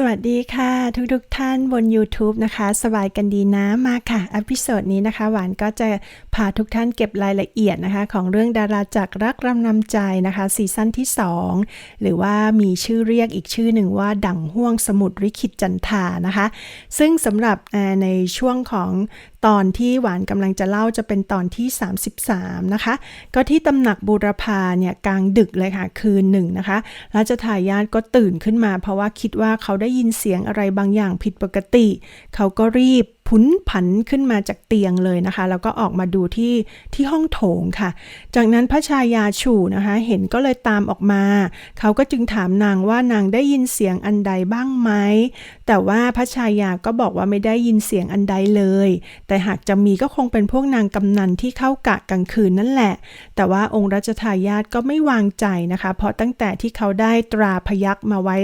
สวัสดีค่ะทุกๆทท่านบน YouTube นะคะ สบายกันดีนะมาค่ะอพิโซดนี้นะคะ หวานก็จะพาทุกท่านเก็บรายละเอียดนะคะ ของเรื่องดาราจากรักรำนำใจนะคะซีซั่นที่ 2 หรือว่ามีชื่อเรียกอีกชื่อหนึ่งว่า ดั่งห่วงสมุดริขิตจันทานะคะ ซึ่งสำหรับในช่วงของตอนที่หวานกำลังจะเล่าจะเป็นตอนที่ 33 นะคะ ก็ที่ตำหนักบูรพาเนี่ยกลางดึกเลยค่ะคืนหนึ่งนะคะราชทายาทก็ตื่นขึ้นมา เพราะว่าคิดว่าเขาได้ได้ยินเสียงอะไรบางอย่างผิดปกติ เขาก็รีบ พุนผันขึ้นมาจากเตียงเลยนะคะ แล้วก็ออกมาดูที่ที่ห้องโถงค่ะ จากนั้นพระชายาชูนะคะ เห็นก็เลยตามออกมา เขาก็จึงถามนางว่านางได้ยินเสียงอันใดบ้างไหม แต่ว่าพระชายาก็บอกว่าไม่ได้ยินเสียงอันใดเลย แต่หากจะมีก็คงเป็นพวกนางกำนันที่เข้ากะกลางคืนนั่นแหละ แต่ว่าองค์รัชทายาทก็ไม่วางใจนะคะ เพราะตั้งแต่ที่เขาได้ตราพยักมาไว้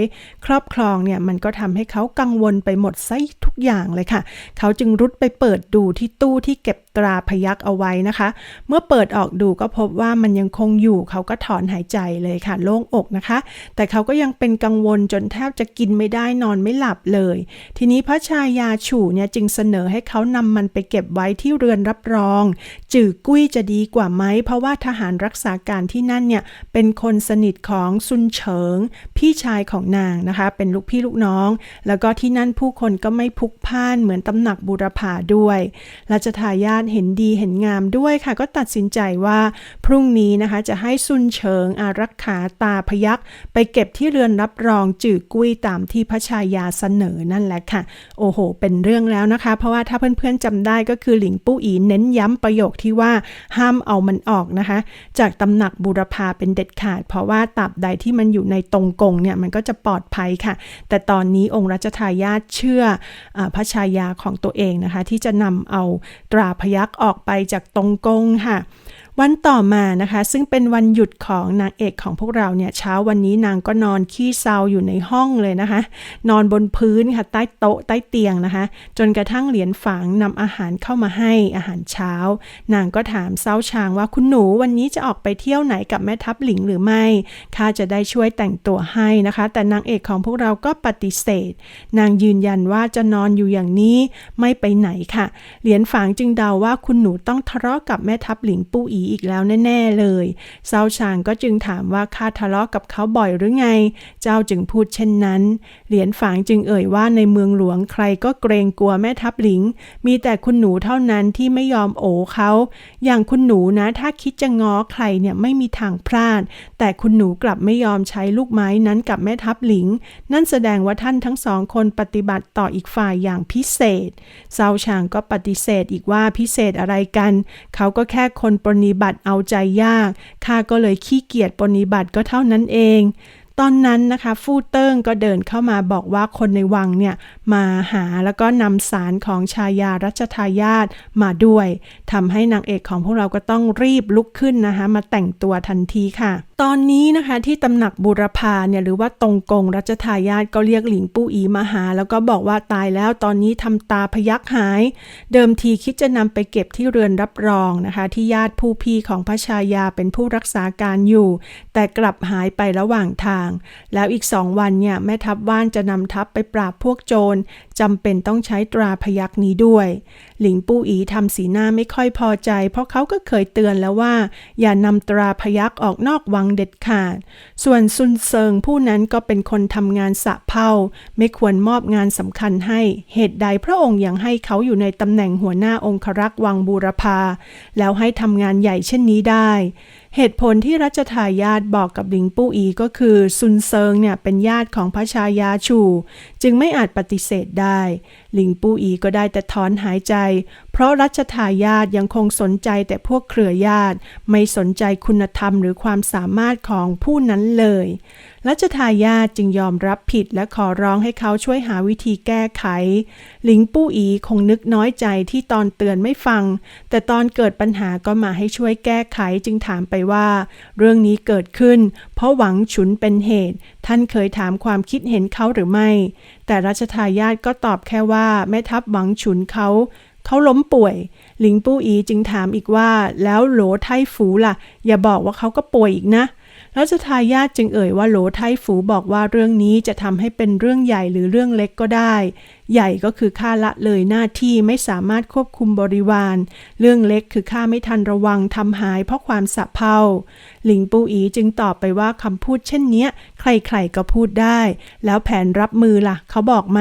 ครอบครองเนี่ยมันก็ทำให้เขากังวลไปหมดไส้ทุกอย่างเลยค่ะ เขาจึงรุดไปเปิดดูที่ตู้ที่เก็บ ตราพยักเอาไว้นะคะ เมื่อเปิดออกดูก็พบว่ามันยังคงอยู่เขาก็ถอนหายใจเลยค่ะ โล่งอกนะคะ แต่เขาก็ยังเป็นกังวลจนแทบจะกินไม่ได้นอนไม่หลับเลย ทีนี้พระชายาฉู่เนี่ยจึงเสนอให้เขานำมันไปเก็บไว้ที่เรือนรับรอง จื่อกุ้ยจะดีกว่าไหม เพราะว่าทหารรักษาการที่นั่นเนี่ยเป็นคนสนิทของซุนเฉิง พี่ชายของนางนะคะ เป็นลูกพี่ลูกน้อง แล้วก็ที่นั่นผู้คนก็ไม่พุกพ่านเหมือนตำหนักบุรพาด้วยราชทายาทเห็นดีเห็นงามด้วยค่ะ ก็ตัดสินใจว่าพรุ่งนี้นะคะจะให้ซุนเฉิงอารักขาตาพยักไปเก็บที่เรือนรับรองจื่อกุ้ยตามที่พระชายาเสนอนั่นแหละค่ะ โอ้โห เป็นเรื่องแล้วนะคะ เพราะว่าถ้าเพื่อนๆจำได้ก็คือหลิงปู้อีเน้นย้ำประโยคที่ว่าห้ามเอามันออกนะคะ จากตำหนักบุรพาเป็นเด็ดขาด เพราะว่าตับใดที่มันอยู่ในตรงกงเนี่ยมันก็จะปลอดภัยค่ะ แต่ตอนนี้องค์รัชทายาทเชื่ออพระชายาของตัวเองนะคะ ที่จะนำเอาตราพยักออกไปจากตรงกงค่ะ วันต่อมานะคะ ซึ่งเป็นวันหยุดของนางเอกของพวกเราเนี่ยเช้าวันนี้นางก็นอนขี้เศร้าอยู่ในห้องเลยนะคะ นอนบนพื้นค่ะใต้โต๊ะใต้เตียงนะคะ จนกระทั่งเหรียญฝางนำอาหารเข้ามาให้อาหารเช้า นางก็ถามเศร้าชางว่าคุณหนูวันนี้จะออกไปเที่ยวไหนกับแม่ทัพหลิงหรือไม่ข้าจะได้ช่วยแต่งตัวให้นะคะ แต่นางเอกของพวกเราก็ปฏิเสธ นางยืนยันว่าจะนอนอยู่อย่างนี้ไม่ไปไหนค่ะ เหรียญฝางจึงเดาว่าคุณหนูต้องทะเลาะกับแม่ทัพหลิงปู้อีอีกแล้วแน่ ๆ เลยเซาชางก็จึงถามว่าข้าทะเลาะกับเขาบ่อยหรือไง เจ้าจึงพูดเช่นนั้น เหรียญฝางจึงเอ่ยว่าในเมืองหลวงใครก็เกรงกลัวแม่ทัพหลิง มีแต่คุณหนูเท่านั้นที่ไม่ยอมโอเขา อย่างคุณหนูนะถ้าคิดจะง้อใครเนี่ยไม่มีทางพลาด แต่คุณหนูกลับไม่ยอมใช้ลูกไม้นั้นกับแม่ทัพหลิง นั่นแสดงว่าท่านทั้งสองคนปฏิบัติต่ออีกฝ่ายอย่างพิเศษเซาชางก็ปฏิเสธอีกว่าพิเศษอะไรกัน เขาก็แค่คนปรนิฏิบัติเอาใจยาก ข้าก็เลยขี้เกียจปฏิบัติก็เท่านั้นเอง ตอนนั้นนะคะ ฟูเติ้งก็เดินเข้ามาบอกว่าคนในวังเนี่ยมาหาแล้วก็นำสารของชายารัชทายาทมาด้วยทำให้นางเอกของพวกเราก็ต้องรีบลุกขึ้นนะคะ มาแต่งตัวทันทีค่ะตอนนี้นะคะที่ตำหนักบุรพาเนี่ยหรือว่าตรงกงรัชทายาทก็เรียกหลิงปู้อีมาหา แล้วก็บอกว่าตายแล้วตอนนี้ทำตาพยักหาย เดิมทีคิดจะนำไปเก็บที่เรือนรับรองนะคะ ที่ญาติผู้พี่ของพระชายาเป็นผู้รักษาการอยู่ แต่กลับหายไประหว่างทางางแล้วอีกสองวันเนี่ยแม่ทัพว่านจะนำทัพไปปราบพวกโจรจำเป็นต้องใช้ตราพยักนี้ด้วย หลิงปู้อีทำสีหน้าไม่ค่อยพอใจ เพราะเขาก็เคยเตือนแล้วว่า อย่านำตราพยักออกนอกวังเด็ดขาด ส่วนซุนเซิงผู้นั้นก็เป็นคนทำงานสะเพาไม่ควรมอบงานสำคัญให้ เหตุใดพระองค์ยังให้เขาอยู่ในตำแหน่งหัวหน้าองครักษ์วังบูรพาแล้วให้ทำงานใหญ่เช่นนี้ได้ เหตุผลที่รัชทายาทบอกกับหลิงปู้อีก็คือซุนเซิงเนี่ยเป็นญาติของพระชายาชู จึงไม่อาจปฏิเสธได้ หลิงปู้อีก็ได้แต่ถอนหายใจ เพราะรัชทายาทยังคงสนใจแต่พวกเครือญาติ ไม่สนใจคุณธรรมหรือความสามารถของผู้นั้นเลย รัชทายาทจึงยอมรับผิดและขอร้องให้เขาช่วยหาวิธีแก้ไข หลิงปู้อีคงนึกน้อยใจที่ตอนเตือนไม่ฟัง แต่ตอนเกิดปัญหาก็มาให้ช่วยแก้ไขจึงถามไปว่า เรื่องนี้เกิดขึ้น เพราะหวังฉุนเป็นเหตุ ท่านเคยถามความคิดเห็นเขาหรือไม่ แต่รัชทายาทก็ตอบแค่ว่าแม่ทัพหวังฉุนเขา เขาล้มป่วย หลิงปู้อีจึงถามอีกว่า แล้วโหลไทฝูล่ะ อย่าบอกว่าเขาก็ป่วยอีกนะ รัชทายาทจึงเอ่ยว่าโหลไทฝูบอกว่าเรื่องนี้จะทำให้เป็นเรื่องใหญ่หรือเรื่องเล็กก็ได้ ใหญ่ก็คือค่าละเลยหน้าที่ไม่สามารถควบคุมบริวาร เรื่องเล็กคือค่าไม่ทันระวังทำหายเพราะความสะเพาหลิงปูอีจึงตอบไปว่าคำพูดเช่นนี้ใครๆก็พูดได้ แล้วแผนรับมือล่ะ เขาบอกไหม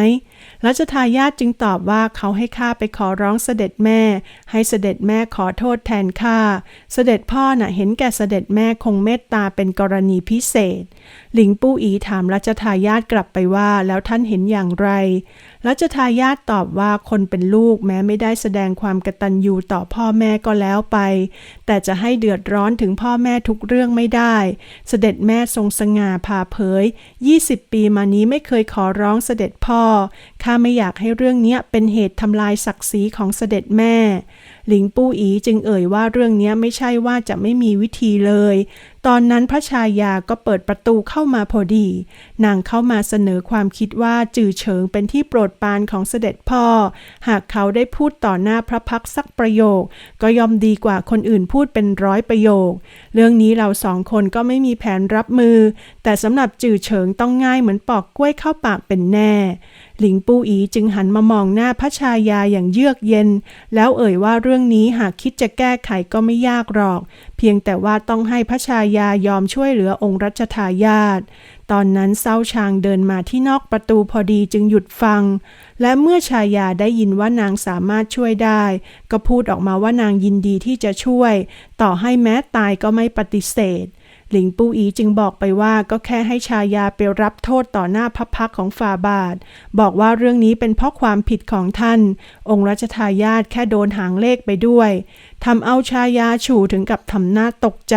รัชทายาทจึงตอบว่าเขาให้ข้าไปขอร้องเสด็จแม่ ให้เสด็จแม่ขอโทษแทนข้า เสด็จพ่อน่ะเห็นแก่เสด็จแม่คงเมตตาเป็นกรณีพิเศษ หลิงปู้อีถามรัชทายาทกลับไปว่าแล้วท่านเห็นอย่างไร รัชทายาทตอบว่าคนเป็นลูกแม้ไม่ได้แสดงความกตัญญูต่อพ่อแม่ก็แล้วไป แต่จะให้เดือดร้อนถึงพ่อแม่ทุกเรื่องไม่ได้ เสด็จแม่ทรงสง่าผ่าเผย 20 ปีมานี้ไม่เคยขอร้องเสด็จพ่อ ข้าไม่อยากให้เรื่องนี้เป็นเหตุทำลายศักดิ์ศรีของเสด็จแม่ หลิงปู้อีจึงเอ่ยว่าเรื่องนี้ไม่ใช่ว่าจะไม่มีวิธีเลย ตอนนั้นพระชายาก็เปิดประตูเข้ามาพอดี นางเข้ามาเสนอความคิดว่าจื่อเฉิงเป็นที่โปรดปรานของเสด็จพ่อ หากเขาได้พูดต่อหน้าพระพักสักประโยค ก็ยอมดีกว่าคนอื่นพูดเป็นร้อยประโยค เรื่องนี้เราสองคนก็ไม่มีแผนรับมือ แต่สำหรับจื่อเฉิงต้องง่ายเหมือนปอกกล้วยเข้าปากเป็นแน่ หลิงปูอีจึงหันมามองหน้าพระชายาอย่างเยือกเย็น แล้วเอ่ยว่าเรื่องนี้หากคิดจะแก้ไขก็ไม่ยากหรอก เพียงแต่ว่าต้องให้พระชายายอมช่วยเหลือองค์รัชทายาทตอนนั้นเศร้าชางเดินมาที่นอกประตูพอดีจึงหยุดฟัง และเมื่อชายาได้ยินว่านางสามารถช่วยได้ ก็พูดออกมาว่านางยินดีที่จะช่วย ต่อให้แม้ตายก็ไม่ปฏิเสธ หลิงปูอีจึงบอกไปว่าก็แค่ให้ชายาไปรับโทษต่อหน้าพระพักของฝ่าบาท บอกว่าเรื่องนี้เป็นเพราะความผิดของท่าน องค์รัชทายาทแค่โดนหางเลขไปด้วยทำเอาชายาฉู่ถึงกับทำหน้าตกใจ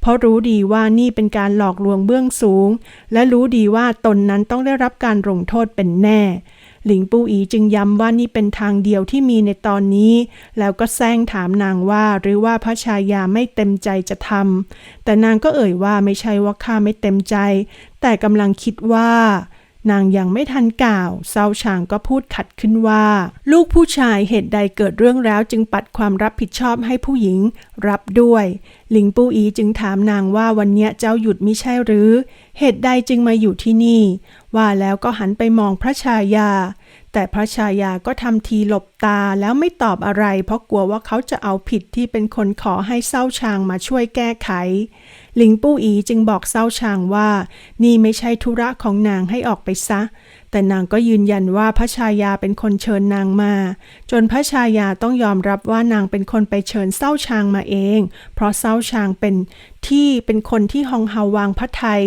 เพราะรู้ดีว่านี่เป็นการหลอกลวงเบื้องสูง และรู้ดีว่าตนนั้นต้องได้รับการลงโทษเป็นแน่ หลิงปูอีจึงย้ำว่านี่เป็นทางเดียวที่มีในตอนนี้ แล้วก็แซงถามนางว่าหรือว่าพระชายาไม่เต็มใจจะทำแต่นางก็เอ่ยว่าไม่ใช่ว่าข้าไม่เต็มใจ แต่กำลังคิดว่า นางยังไม่ทันกล่าวเซาชางก็พูดขัดขึ้นว่า ลูกผู้ชายเหตุใดเกิดเรื่องแล้วจึงปัดความรับผิดชอบให้ผู้หญิงรับด้วย หลิงปูอีจึงถามนางว่าวันเนี้ยเจ้าหยุดมิใช่หรือ เหตุใดจึงมาอยู่ที่นี่ ว่าแล้วก็หันไปมองพระชายา แต่พระชายาก็ทำทีหลบตาแล้วไม่ตอบอะไร เพราะกลัวว่าเขาจะเอาผิดที่เป็นคนขอให้เศร้าชางมาช่วยแก้ไข หลิงปู้อีจึงบอกเศร้าชางว่า นี่ไม่ใช่ธุระของนางให้ออกไปซะ แต่นางก็ยืนยันว่าพระชายาเป็นคนเชิญนางมา จนพระชายาต้องยอมรับว่านางเป็นคนไปเชิญเศร้าชางมาเอง เพราะเศร้าชางเป็น ที่เป็นคนที่ฮองเฮาวางพระไทย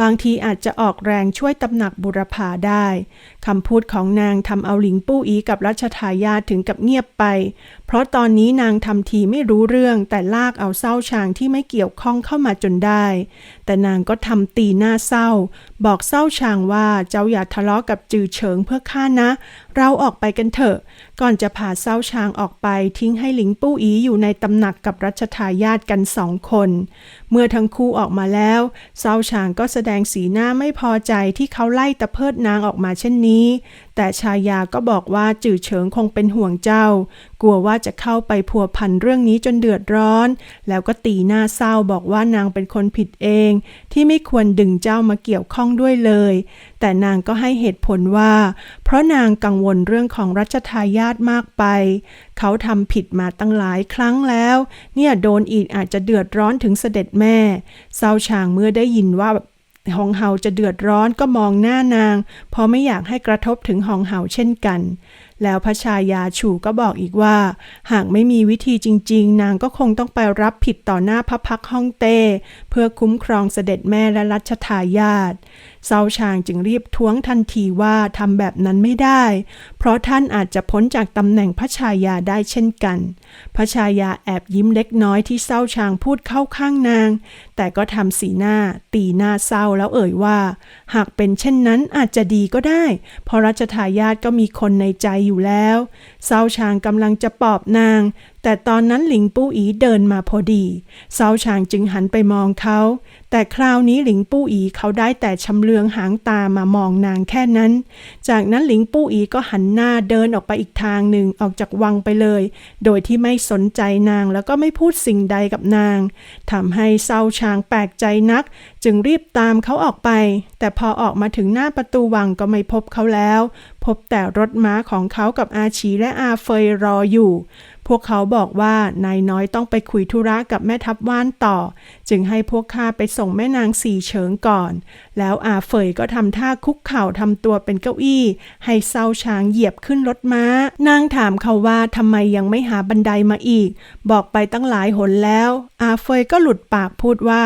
บางทีอาจจะออกแรงช่วยตำหนักบุรพาได้คำพูดของนางทำเอาหลิงปู้อีกับรัชทายาทถึงกับเงียบไป เพราะตอนนี้นางทำทีไม่รู้เรื่องแต่ลากเอาเศร้าชางที่ไม่เกี่ยวข้องเข้ามาจนได้ แต่นางก็ทำตีหน้าเศร้า บอกเศร้าชางว่าเจ้าอย่าทะเลาะกับจือเฉิงเพื่อข้านะเราออกไปกันเถอะ ก่อนจะพาเศร้าชางออกไปทิ้งให้หลิงปู้อีอยู่ในตำหนักกับรัชทายาทกันสองคน เมื่อทั้งคู่ออกมาแล้ว เศร้าชางก็แสดงสีหน้าไม่พอใจที่เขาไล่ตะเพิดนางออกมาเช่นนี้แต่ชายาก็บอกว่าจื่อเฉิงคงเป็นห่วงเจ้า กลัวว่าจะเข้าไปพัวพันเรื่องนี้จนเดือดร้อน แล้วก็ตีหน้าเศร้าบอกว่านางเป็นคนผิดเอง ที่ไม่ควรดึงเจ้ามาเกี่ยวข้องด้วยเลย แต่นางก็ให้เหตุผลว่า เพราะนางกังวลเรื่องของรัชทายาทมากไป เขาทำผิดมาตั้งหลายครั้งแล้ว เนี่ยโดนอีกอาจจะเดือดร้อนถึงเสด็จแม่เศร้าชางเมื่อได้ยินว่า หองเฮาจะเดือดร้อนก็มองหน้านาง เพราะไม่อยากให้กระทบถึงหองเฮาเช่นกัน แล้วพระชายาฉูก็บอกอีกว่า หากไม่มีวิธีจริง ๆ นางก็คงต้องไปรับผิดต่อหน้าพระพักห้องเต้ เพื่อคุ้มครองเสด็จแม่และรัชทายาท เซาชางจึงรีบท้วงทันทีว่าทำแบบนั้นไม่ได้ เพราะท่านอาจจะพ้นจากตำแหน่งพระชายาได้เช่นกัน พระชายาแอบยิ้มเล็กน้อยที่เศร้าชางพูดเข้าข้างนาง แต่ก็ทำสีหน้า ตีหน้าเศร้าแล้วเอ่ยว่า หากเป็นเช่นนั้นอาจจะดีก็ได้ เพราะรัชทายาทก็มีคนในใจอยู่แล้วเศร้าชางกำลังจะปอบนาง แต่ตอนนั้นหลิงปู้อีเดินมาพอดีเซาชางจึงหันไปมองเขา แต่คราวนี้หลิงปู้อีเขาได้แต่ชำเลืองหางตามามองนางแค่นั้น จากนั้นหลิงปู้อีก็หันหน้าเดินออกไปอีกทางหนึ่งออกจากวังไปเลย โดยที่ไม่สนใจนางแล้วก็ไม่พูดสิ่งใดกับนางทำให้เซาชางแปลกใจนัก จึงรีบตามเขาออกไป แต่พอออกมาถึงหน้าประตูวังก็ไม่พบเขาแล้ว พบแต่รถม้าของเขากับอาชีและอาเฟยรออยู่ พวกเขาบอกว่านายน้อยต้องไปคุยธุระกับแม่ทัพว่านต่อ จึงให้พวกข้าไปส่งแม่นางสี่เฉิงก่อน แล้วอาเฟยก็ทำท่าคุกเข่าทำตัวเป็นเก้าอี้ ให้เศร้าช้างเหยียบขึ้นรถม้า นางถามเขาว่าทำไมยังไม่หาบันไดมาอีก บอกไปตั้งหลายหนแล้ว อาเฟยก็หลุดปากพูดว่า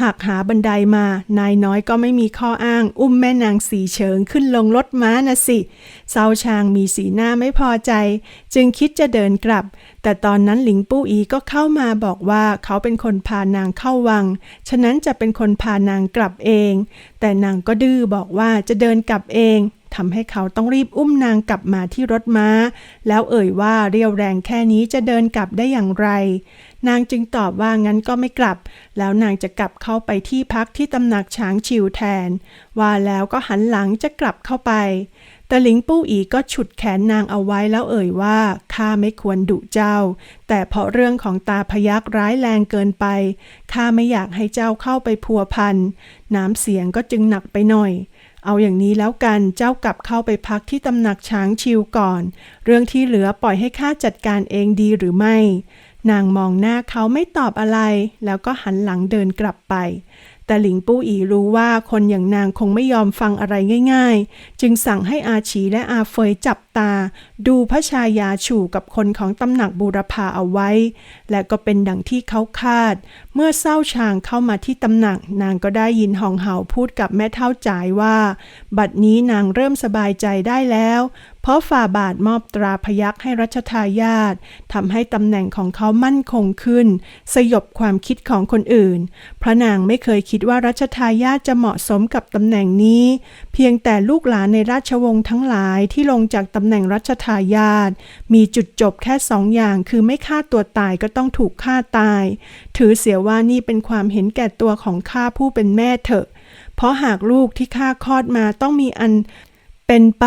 หากหาบันไดมา นายน้อยก็ไม่มีข้ออ้าง อุ้มแม่นางสีเฉิงขึ้นลงรถม้านะสิเศร้าชางมีสีหน้าไม่พอใจ จึงคิดจะเดินกลับแต่ตอนนั้นหลิงปู้อีก็เข้ามาบอกว่าเขาเป็นคนพานางเข้าวัง ฉะนั้นจะเป็นคนพานางกลับเอง แต่นางก็ดื้อบอกว่าจะเดินกลับเองทำให้เขาต้องรีบอุ้มนางกลับมาที่รถม้า แล้วเอ่ยว่าเรียวแรงแค่นี้จะเดินกลับได้อย่างไร นางจึงตอบว่างั้นก็ไม่กลับ แล้วนางจะกลับเข้าไปที่พักที่ตำหนักช้างชิวแทน ว่าแล้วก็หันหลังจะกลับเข้าไป แต่หลิงปู้อีก็ฉุดแขนนางเอาไว้แล้วเอ่ยว่าข้าไม่ควรดุเจ้า แต่เพราะเรื่องของตาพยักร้ายแรงเกินไปข้าไม่อยากให้เจ้าเข้าไปพัวพันน้ำเสียงก็จึงหนักไปหน่อย เอาอย่างนี้แล้วกันเจ้ากลับเข้าไปพักที่ตำหนักช้างชิวก่อน เรื่องที่เหลือปล่อยให้ข้าจัดการเองดีหรือไม่นางมองหน้าเขาไม่ตอบอะไร แล้วก็หันหลังเดินกลับไป แต่หลิงปู้อีรู้ว่าคนอย่างนางคงไม่ยอมฟังอะไรง่ายๆ จึงสั่งให้อาฉีและอาเฟยจับตา ดูพระชายาฉู่กับคนของตำหนักบูรพาเอาไว้ และก็เป็นดังที่เขาคาด เมื่อเศร้าชางเข้ามาที่ตำหนัก นางก็ได้ยินหองเห่าพูดกับแม่เท่าจ่ายว่า บัดนี้นางเริ่มสบายใจได้แล้วเพราะฝ่าบาทมอบตราพยักให้รัชทายาททำให้ตำแหน่งของเขามั่นคงขึ้น สยบความคิดของคนอื่น พระนางไม่เคยคิดว่ารัชทายาทจะเหมาะสมกับตำแหน่งนี้ เพียงแต่ลูกหลานในราชวงศ์ทั้งหลายที่ลงจากตำแหน่งรัชทายาทมีจุดจบแค่สองอย่างคือไม่ฆ่าตัวตายก็ต้องถูกฆ่าตาย ถือเสียว่านี่เป็นความเห็นแก่ตัวของข้าผู้เป็นแม่เถอะ เพราะหากลูกที่ข้าคลอดมาต้องมีอัน เป็นไป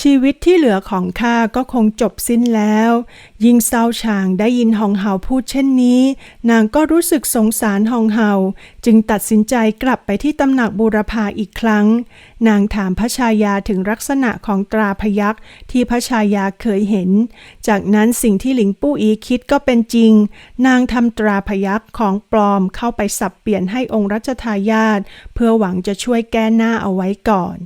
ชีวิตที่เหลือของข้าก็คงจบสิ้นแล้ว ยิ่งเศร้าชางได้ยินหองเฮาพูดเช่นนี้ นางก็รู้สึกสงสารหองเฮาจึงตัดสินใจกลับไปที่ตำหนักบูรพาอีกครั้ง นางถามพระชายาถึงลักษณะของตราพยักษ์ที่พระชายาเคยเห็น จากนั้นสิ่งที่หลิงปู้อีคิดก็เป็นจริง นางทำตราพยักษ์ของปลอมเข้าไปสับเปลี่ยนให้องค์รัชทายาทเพื่อหวังจะช่วยแก้หน้าเอาไว้ก่อน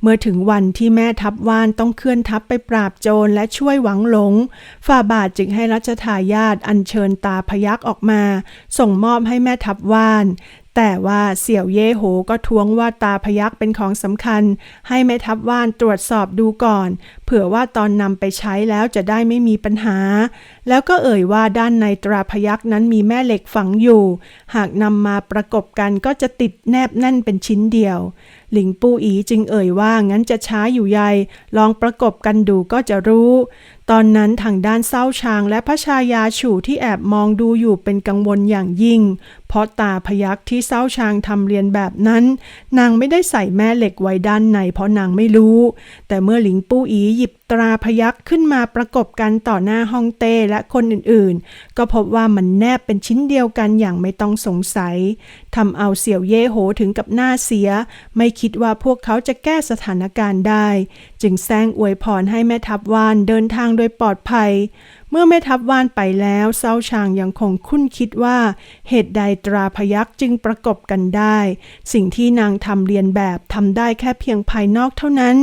เมื่อถึงวันที่แม่ทัพว่านต้องเคลื่อนทัพไปปราบโจรและช่วยหวังหลง ฝ่าบาทจึงให้รัชทายาทอัญเชิญตาพยักออกมา ส่งมอบให้แม่ทัพว่าน แต่ว่าเสี่ยวเย่โหก็ท้วงว่าตาพยักเป็นของสำคัญ ให้แม่ทัพว่านตรวจสอบดูก่อน เผื่อว่าตอนนำไปใช้แล้วจะได้ไม่มีปัญหา แล้วก็เอ่ยว่าด้านในตราพยักนั้นมีแม่เหล็กฝังอยู่ หากนำมาประกบกันก็จะติดแนบแน่นเป็นชิ้นเดียว หลิงปูอีจึงเอ่ยว่างั้นจะช้าอยู่ใยลองประกบกันดูก็จะรู้ ตอนนั้นทางด้านเศร้าชางและพระชายาฉู่ที่แอบมองดูอยู่เป็นกังวลอย่างยิ่งเพราะตาพยักที่เศร้าชางทำเรียนแบบนั้น นางไม่ได้ใส่แม่เหล็กไว้ด้านในเพราะนางไม่รู้ แต่เมื่อหลิงปู้อีหยิบตราพยักขึ้นมาประกบกันต่อหน้าฮ่องเต้และคนอื่นๆ ก็พบว่ามันแนบเป็นชิ้นเดียวกันอย่างไม่ต้องสงสัยทำเอาเสี่ยวเย่โหถึงกับหน้าเสีย ไม่คิดว่าพวกเขาจะแก้สถานการณ์ได้ จึงแซงอวยพรให้แม่ทัพวานเดินทางโดยปลอดภัย เมื่อแม่ทัพว่านไปแล้วเซาชางยังคงคุ้นคิดว่า เหตุใดตราพยักจึงประกบกันได้ สิ่งที่นางทำเรียนแบบทำได้แค่เพียงภายนอกเท่านั้น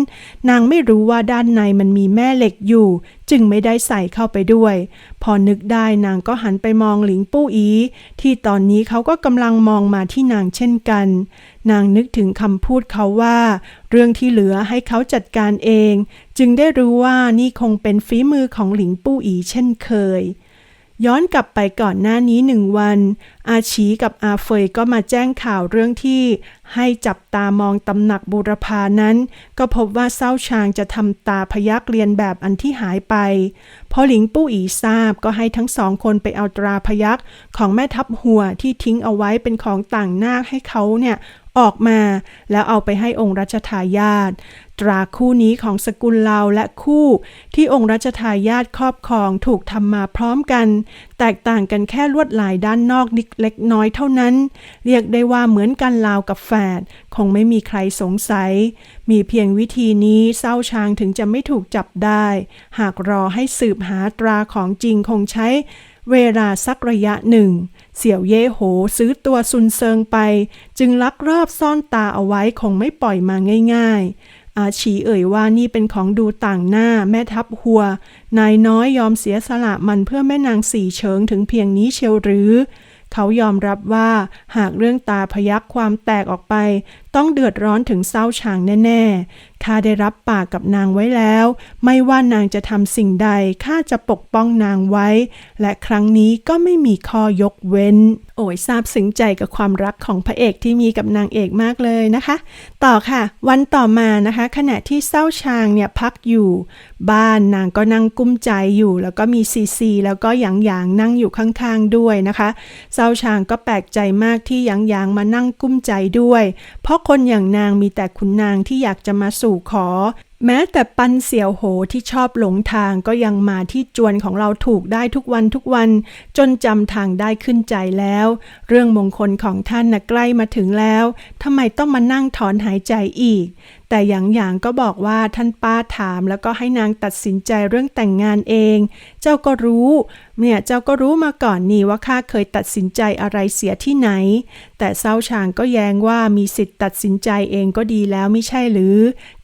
นางไม่รู้ว่าด้านในมันมีแม่เหล็กอยู่จึงไม่ได้ใส่เข้าไปด้วย พอนึกได้นางก็หันไปมองหลิงปู้อี ที่ตอนนี้เขาก็กำลังมองมาที่นางเช่นกัน นางนึกถึงคำพูดเขาว่า เรื่องที่เหลือให้เขาจัดการเอง จึงได้รู้ว่านี่คงเป็นฝีมือของหลิงปู้อีเช่นเคย ย้อนกลับไปก่อนหน้านี้หนึ่งวัน อาชีกับอาเฟยก็มาแจ้งข่าวเรื่องที่ให้จับตามองตำหนักบูรพานั้น ก็พบว่าเศร้าชางจะทำตาพยักเรียนแบบอันที่หายไป พอหลิงปู่อีทราบก็ให้ทั้งสองคนไปเอาตราพยักของแม่ทัพหัวที่ทิ้งเอาไว้เป็นของต่างนาคให้เขาเนี่ยออกมาแล้วเอาไปให้องค์รัชทายาท ตราคู่นี้ของสกุลเราและคู่ที่องค์รัชทายาทครอบครองถูกทำมาพร้อมกัน แตกต่างกันแค่ลวดลายด้านนอกนิดเล็กน้อยเท่านั้น เรียกได้ว่าเหมือนกันลาวกับแฝดคงไม่มีใครสงสัย มีเพียงวิธีนี้เศร้าช้างถึงจะไม่ถูกจับได้ หากรอให้สืบหาตราของจริงคงใช้เวลาสักระยะหนึ่ง เสี่ยวเย่โหซื้อตัวซุนเซิงไป จึงลักรอบซ่อนตาเอาไว้คงไม่ปล่อยมาง่าย ๆ อาชีเอ่ยว่านี่เป็นของดูต่างหน้าแม่ทัพหัว นายน้อยยอมเสียสละมันเพื่อแม่นางสี่เฉิงถึงเพียงนี้เชียวหรือ เขายอมรับว่าหากเรื่องตาพยักความแตกออกไป ต้องเดือดร้อนถึงเศร้าชางแน่ ๆ ข้าได้รับปากกับนางไว้แล้ว ไม่ว่านางจะทำสิ่งใดข้าจะปกป้องนางไว้ และครั้งนี้ก็ไม่มีข้อยกเว้น โอ้ยซาบซึ้งใจกับความรักของพระเอกที่มีกับนางเอกมากเลยนะคะ ต่อค่ะ วันต่อมานะคะ ขณะที่เศร้าชางเนี่ยพักอยู่ บ้านนางก็นั่งกุ้มใจอยู่ แล้วก็มีซีซีแล้วก็หยางหยางนั่งอยู่ข้างๆด้วยนะคะ เศร้าชางก็แปลกใจมากที่หยางหยางมานั่งกุ้มใจด้วย เพราะคนอย่างนางมีแต่ขุนนางที่อยากจะมาสู่ขอ แม้แต่ปันเสี่ยวโหที่ชอบหลงทางก็ยังมาที่จวนของเราถูกได้ทุกวันทุกวัน จนจำทางได้ขึ้นใจแล้ว เรื่องมงคลของท่านนะใกล้มาถึงแล้วทำไมต้องมานั่งถอนหายใจอีก แต่อย่างอย่างก็บอกว่าท่านป้าถามแล้วก็ให้นางตัดสินใจเรื่องแต่งงานเอง เจ้าก็รู้ เนี่ยเจ้าก็รู้มาก่อนนี่ว่าข้าเคยตัดสินใจอะไรเสียที่ไหน แต่เศร้าชางก็แย้งว่ามีสิทธิ์ตัดสินใจเองก็ดีแล้วไม่ใช่หรือ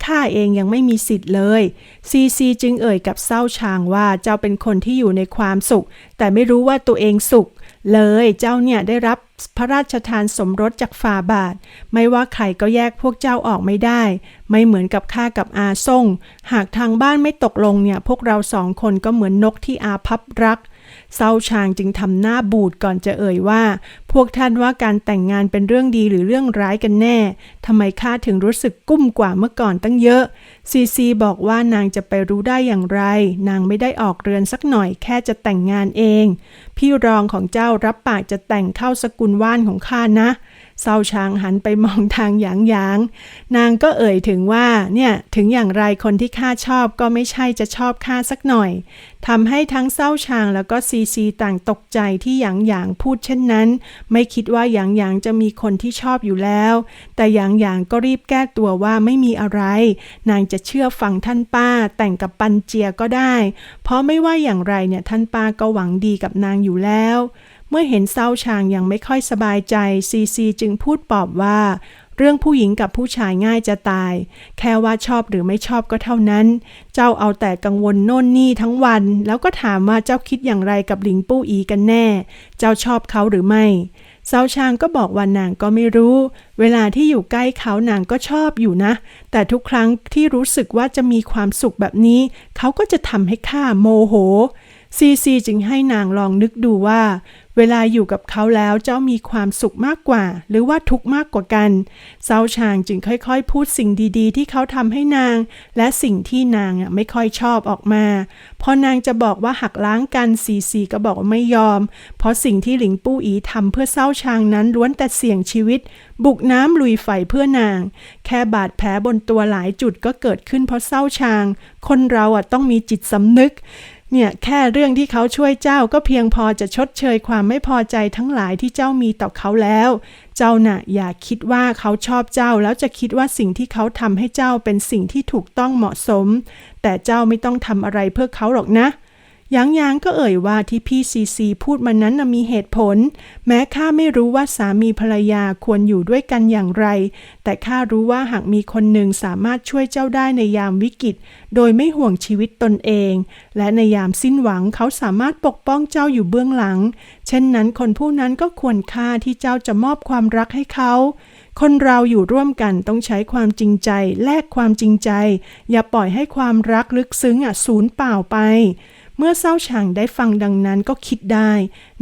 ข้าเองยังไม่มีสิทธิ์เลย ซีซีจึงเอ่ยกับเศร้าชางว่าเจ้าเป็นคนที่อยู่ในความสุข แต่ไม่รู้ว่าตัวเองสุข เลยเจ้าเนี่ยได้รับพระราชทานสมรสจากฝ่าบาท ไม่ว่าใครก็แยกพวกเจ้าออกไม่ได้ ไม่เหมือนกับข้ากับอาส่ง หากทางบ้านไม่ตกลงเนี่ยพวกเราสองคนก็เหมือนนกที่อาพับรัก เศร้าชางจึงทำหน้าบูดก่อนจะเอ่ยว่า พวกท่านว่าการแต่งงานเป็นเรื่องดีหรือเรื่องร้ายกันแน่ทำไมข้าถึงรู้สึกกุ้มกว่าเมื่อก่อนตั้งเยอะ ซีซีบอกว่านางจะไปรู้ได้อย่างไร นางไม่ได้ออกเรือนสักหน่อยแค่จะแต่งงานเอง พี่รองของเจ้ารับปากจะแต่งเข้าสกุลว่านของข้านะ เศร้าช้างหันไปมองทางหยางหยาง นางก็เอ่ยถึงว่าเนี่ยถึงอย่างไรคนที่ข้าชอบก็ไม่ใช่จะชอบข้าสักหน่อยทำให้ทั้งเศร้าชางแล้วก็ซีซีต่างตกใจที่หยางหยางพูดเช่นนั้น ไม่คิดว่าหยางหยางจะมีคนที่ชอบอยู่แล้ว แต่หยางหยางก็รีบแก้ตัวว่าไม่มีอะไร นางจะเชื่อฟังท่านป้าแต่งกับปันเจียก็ได้ เพราะไม่ว่าอย่างไรเนี่ยท่านป้าก็หวังดีกับนางอยู่แล้ว เมื่อเห็นเศร้าชางยังไม่ค่อยสบายใจซีซีจึงพูดปลอบว่า เรื่องผู้หญิงกับผู้ชายง่ายจะตาย แค่ว่าชอบหรือไม่ชอบก็เท่านั้น เจ้าเอาแต่กังวลโน่นนี่ทั้งวัน แล้วก็ถามว่าเจ้าคิดอย่างไรกับหลิงปู้อีกันแน่ เจ้าชอบเขาหรือไม่เซาชางก็บอกว่านางก็ไม่รู้ เวลาที่อยู่ใกล้เขานางก็ชอบอยู่นะ แต่ทุกครั้งที่รู้สึกว่าจะมีความสุขแบบนี้ เขาก็จะทำให้ข้าโมโห ซีซีจึงให้นางลองนึกดูว่า เวลาอยู่กับเขาแล้วเจ้ามีความสุขมากกว่า หรือว่าทุกข์มากกว่ากันเซาชางจึงค่อยๆ พูดสิ่งดีๆ ที่เขาทำให้นาง และสิ่งที่นางไม่ค่อยชอบออกมา พอนางจะบอกว่าหักล้างกันซีซีก็บอกว่าไม่ยอม เพราะสิ่งที่หลิงปู้อีทำเพื่อเศร้าชางนั้นล้วนแต่เสี่ยงชีวิต บุกน้ำลุยไฟเพื่อนาง แค่บาดแผลบนตัวหลายจุดก็เกิดขึ้นเพราะเศร้าชาง คนเราอะต้องมีจิตสำนึก เนี่ยแค่เรื่องที่เขาช่วยเจ้าก็เพียงพอจะชดเชยความไม่พอใจทั้งหลายที่เจ้ามีต่อเขาแล้ว เจ้าน่ะอย่าคิดว่าเขาชอบเจ้าแล้วจะคิดว่าสิ่งที่เขาทำให้เจ้าเป็นสิ่งที่ถูกต้องเหมาะสม แต่เจ้าไม่ต้องทำอะไรเพื่อเขาหรอกนะเยางยางก็เอ่ยว่าที่พี่ซีซีพูดมานั้นนะมีเหตุผล แม้ข้าไม่รู้ว่าสามีภรรยาควรอยู่ด้วยกันอย่างไร แต่ข้ารู้ว่าหากมีคนหนึ่งสามารถช่วยเจ้าได้ในยามวิกฤต โดยไม่ห่วงชีวิตตนเอง และในยามสิ้นหวังเขาสามารถปกป้องเจ้าอยู่เบื้องหลัง เช่นนั้นคนผู้นั้นก็ควรค่าที่เจ้าจะมอบความรักให้เขาคนเราอยู่ร่วมกันต้องใช้ความจริงใจ แลกความจริงใจ อย่าปล่อยให้ความรักลึกซึ้งอะสูญเปล่าไป เมื่อเศร้าฉางได้ฟังดังนั้นก็คิดได้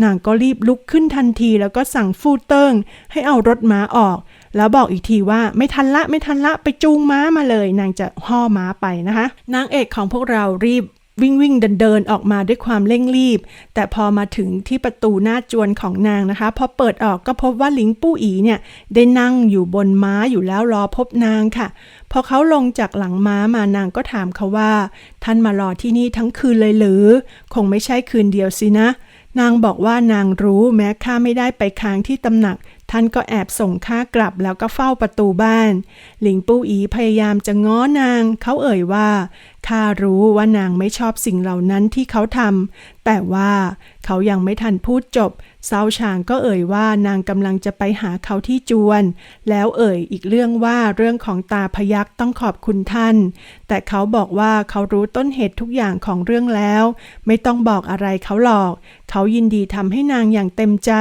นางก็รีบลุกขึ้นทันทีแล้วก็สั่งฟูเติ้งให้เอารถม้าออก แล้วบอกอีกทีว่าไม่ทันละไม่ทันละไปจูงม้ามาเลย นางจะห่อม้าไปนะคะ นางเอกของพวกเรารีบ วิ่งวิ่งเดินเดินออกมาด้วยความเร่งรีบ แต่พอมาถึงที่ประตูหน้าจวนของนางนะคะพอเปิดออกก็พบว่าหลิงปู้อีเนี่ยได้นั่งอยู่บนม้าอยู่แล้วรอพบนางค่ะพอเขาลงจากหลังม้ามานางก็ถามเขาว่า ท่านมารอที่นี่ทั้งคืนเลยหรือ คงไม่ใช่คืนเดียวสินะ นางบอกว่านางรู้แม้ข้าไม่ได้ไปค้างที่ตำหนัก ท่านก็แอบส่งข้ากลับแล้วก็เฝ้าประตูบ้าน หลิงปู้อีพยายามจะง้อนาง เขาเอ่ยว่าข้ารู้ว่านางไม่ชอบสิ่งเหล่านั้นที่เขาทำแต่ว่าเขายังไม่ทันพูดจบเซาชางก็เอ่ยว่านางกำลังจะไปหาเขาที่จวน แล้วเอ่ยอีกเรื่องว่าเรื่องของตาพยักต้องขอบคุณท่าน แต่เขาบอกว่าเขารู้ต้นเหตุทุกอย่างของเรื่องแล้ว ไม่ต้องบอกอะไรเขาหรอก เขายินดีทำให้นางอย่างเต็มใจ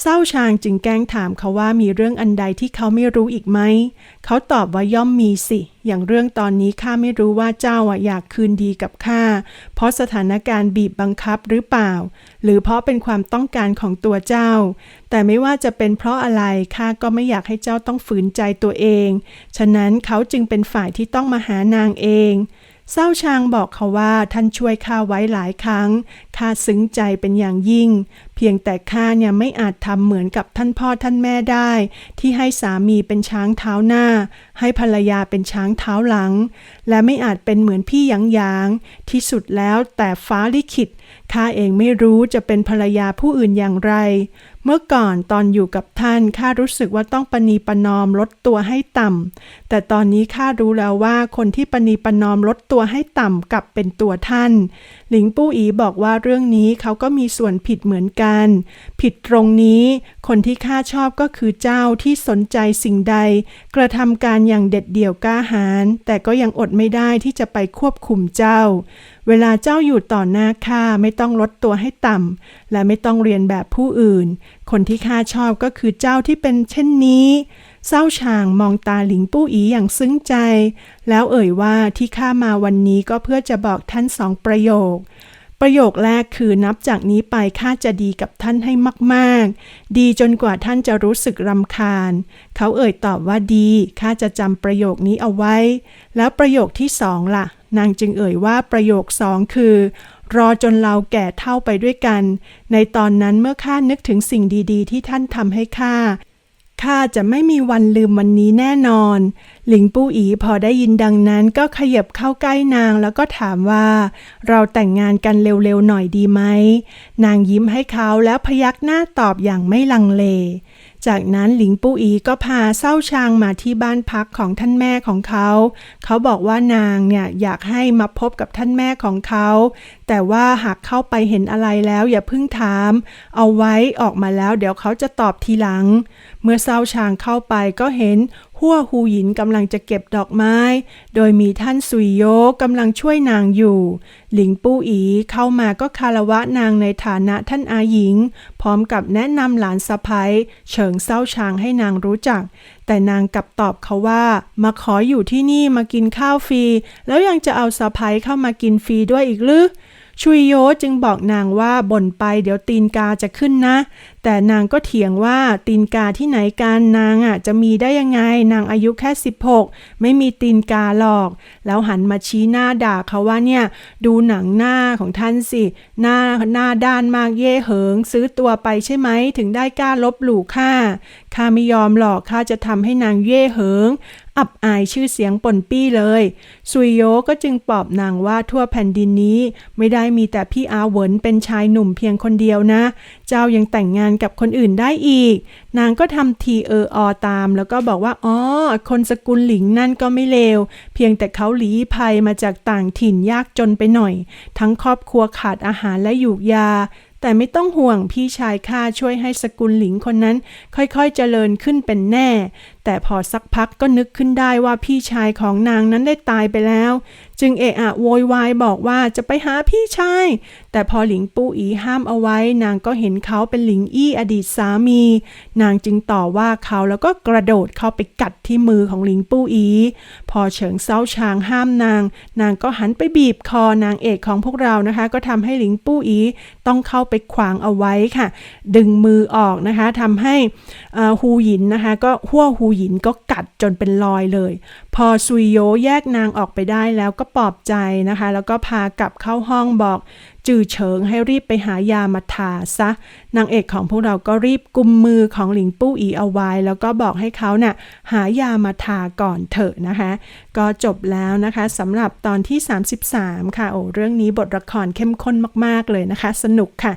เศร้าชางจึงแกล้งถามเขาว่ามีเรื่องอันใดที่เขาไม่รู้อีกไหม เขาตอบว่าย่อมมีสิ อย่างเรื่องตอนนี้ข้าไม่รู้ว่าเจ้าอยากคืนดีกับข้า เพราะสถานการณ์บีบบังคับหรือเปล่า หรือเพราะเป็นความต้องการของตัวเจ้า แต่ไม่ว่าจะเป็นเพราะอะไรข้าก็ไม่อยากให้เจ้าต้องฝืนใจตัวเอง ฉะนั้นเขาจึงเป็นฝ่ายที่ต้องมาหานางเอง เศร้าชางบอกเขาว่าท่านช่วยข้าไว้หลายครั้งข้าซึ้งใจเป็นอย่างยิ่ง เพียงแต่ข้าเนี่ยไม่อาจทำเหมือนกับท่านพ่อท่านแม่ได้ ที่ให้สามีเป็นช้างเท้าหน้า ให้ภรรยาเป็นช้างเท้าหลัง และไม่อาจเป็นเหมือนพี่ยางยางที่สุดแล้วแต่ฟ้าลิขิตข้าเองไม่รู้จะเป็นภรรยาผู้อื่นอย่างไร เมื่อก่อนตอนอยู่กับท่านข้ารู้สึกว่าต้องปณีปนอมลดตัวให้ต่ำ แต่ตอนนี้ข้ารู้แล้วว่าคนที่ปณีปนอมลดตัวให้ต่ำกลับเป็นตัวท่าน หลิงปู้อีบอกว่าเรื่องนี้เขาก็มีส่วนผิดเหมือนกัน ผิดตรงนี้คนที่ข้าชอบก็คือเจ้าที่สนใจสิ่งใด กระทำการอย่างเด็ดเดี่ยวกล้าหาญแต่ก็ยังอดไม่ได้ที่จะไปควบคุมเจ้า เวลาเจ้าอยู่ต่อหน้าข้าไม่ต้องลดตัวให้ต่ำและไม่ต้องเรียนแบบผู้อื่น คนที่ข้าชอบก็คือเจ้าที่เป็นเช่นนี้ เศร้าชางมองตาหลิงปู้อีอย่างซึ้งใจ แล้วเอ่ยว่าที่ข้ามาวันนี้ก็เพื่อจะบอกท่านสองประโยค ประโยคแรกคือนับจากนี้ไปข้าจะดีกับท่านให้มากๆ ดีจนกว่าท่านจะรู้สึกรำคาญ เขาเอ่ยตอบว่าดีข้าจะจำประโยคนี้เอาไว้ แล้วประโยคที่สองล่ะ นางจึงเอ่ยว่าประโยคสองคือรอจนเราแก่เท่าไปด้วยกัน ในตอนนั้นเมื่อข้านึกถึงสิ่งดี ๆ ที่ท่านทำให้ข้า ข้าจะไม่มีวันลืมวันนี้แน่นอน หลิงปู้อีพอได้ยินดังนั้นก็ขยับเข้าใกล้นางแล้วก็ถามว่า เราแต่งงานกันเร็วๆหน่อยดีไหม นางยิ้มให้เขาแล้วพยักหน้าตอบอย่างไม่ลังเล จากนั้นหลิงปู้อีก็พาเศร้าชางมาที่บ้านพักของท่านแม่ของเขา เขาบอกว่านางเนี่ยอยากให้มาพบกับท่านแม่ของเขา แต่ว่าหากเข้าไปเห็นอะไรแล้วอย่าเพิ่งถาม เอาไว้ออกมาแล้วเดี๋ยวเขาจะตอบทีหลัง เมื่อเศร้าชางเข้าไปก็เห็น หัวหูหยินกำลังจะเก็บดอกไม้ โดยมีท่านสุยโยกำลังช่วยนางอยู่ หลิงปู้อีเข้ามาก็คารวะนางในฐานะท่านอาหญิง พร้อมกับแนะนำหลานสะพ้ยเฉิงเศร้าชางให้นางรู้จัก แต่นางกลับตอบเขาว่า มาขออยู่ที่นี่มากินข้าวฟรี แล้วยังจะเอาสะพ้ยเข้ามากินฟรีด้วยอีกหรือชุยโยจึงบอกนางว่าบ่นไปเดี๋ยวตีนกาจะขึ้นนะ แต่นางก็เถียงว่าตีนกาที่ไหนกันนางอะจะมีได้ยังไงนางอายุแค่ 16 ไม่มีตีนกาหรอก แล้วหันมาชี้หน้าด่าเขาว่าเนี่ยดูหนังหน้าของท่านสิ หน้าหน้าด้านมากเย่เหิง ซื้อตัวไปใช่ไหมถึงได้กล้าลบหลู่ข้าข้าไม่ยอมหรอกข้าจะทำให้นางเย่เหิงอับอายชื่อเสียงป่นปี้เลย ซุยโยก็จึงปลอบนางว่าทั่วแผ่นดินนี้ ไม่ได้มีแต่พี่อาเหวินเป็นชายหนุ่มเพียงคนเดียวนะ เจ้ายังแต่งงานกับคนอื่นได้อีก นางก็ทำทีเอออตาม แล้วก็บอกว่าอ๋อคนสกุลหลิงนั่นก็ไม่เลว เพียงแต่เขาหลีภัยมาจากต่างถิ่นยากจนไปหน่อย ทั้งครอบครัวขาดอาหารและอยู่ยา แต่ไม่ต้องห่วงพี่ชายข้าช่วยให้สกุลหลิงคนนั้น ค่อยๆเจริญขึ้นเป็นแน่ แต่พอสักพักก็นึกขึ้นได้ว่าพี่ชายของนางนั้นได้ตายไปแล้ว จึงเอะอะโวยวายบอกว่าจะไปหาพี่ชาย แต่พอหลิงปู้อีห้ามเอาไว้ นางก็เห็นเขาเป็นหลิงอี้อดีตสามี นางจึงต่อว่าเขาแล้วก็กระโดดเข้าไปกัดที่มือของหลิงปู้อี พอเฉิงเซาชางห้ามนาง นางก็หันไปบีบคอนางเอกของพวกเรานะคะ ก็ทำให้หลิงปู้อีต้องเข้าไปขวางเอาไว้ค่ะ ดึงมือออกนะคะทำให้ฮูหยินนะคะ ก็หัวฮูหยินก็กัดจนเป็นรอยเลย พอซุยโยแยกนางออกไปได้แล้วก็ปลอบใจนะคะ แล้วก็พากลับเข้าห้องบอก จือเฉิงให้รีบไปหายามาทาซะ นางเอกของพวกเราก็รีบกุมมือของหลิงปู้อีเอาไว้ แล้วก็บอกให้เขาน่ะหายามาทาก่อนเถอะนะคะ ก็จบแล้วนะคะสำหรับตอนที่ 33 ค่ะโอ้เรื่องนี้บทละครเข้มข้นมาก ๆ เลยนะคะ สนุกค่ะ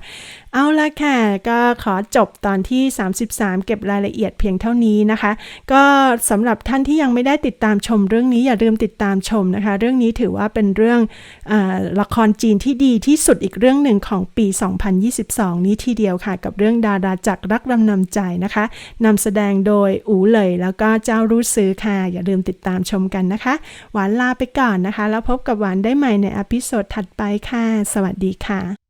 เอาละค่ะ ก็ขอจบตอนที่ 33 เก็บรายละเอียดเพียงเท่านี้นะคะ ก็สำหรับท่านที่ยังไม่ได้ติดตามชมเรื่องนี้อย่าลืมติดตามชมนะคะ เรื่องนี้ถือว่าเป็นเรื่องอละครจีนที่ดีที่สุดอีกเรื่องหนึ่งของปี 2022 นี้ทีเดียวค่ะ กับเรื่องดาราจักรรักรำนำใจนะคะนำแสดงโดยอูเลยแล้วก็เจ้ารู้ซื้อค่ะ อย่าลืมติดตามชมกันนะคะ หวานลาไปก่อนนะคะ แล้วพบกับหวานได้ใหม่ในอพิโซดถัดไปค่ะ สวัสดีค่ะ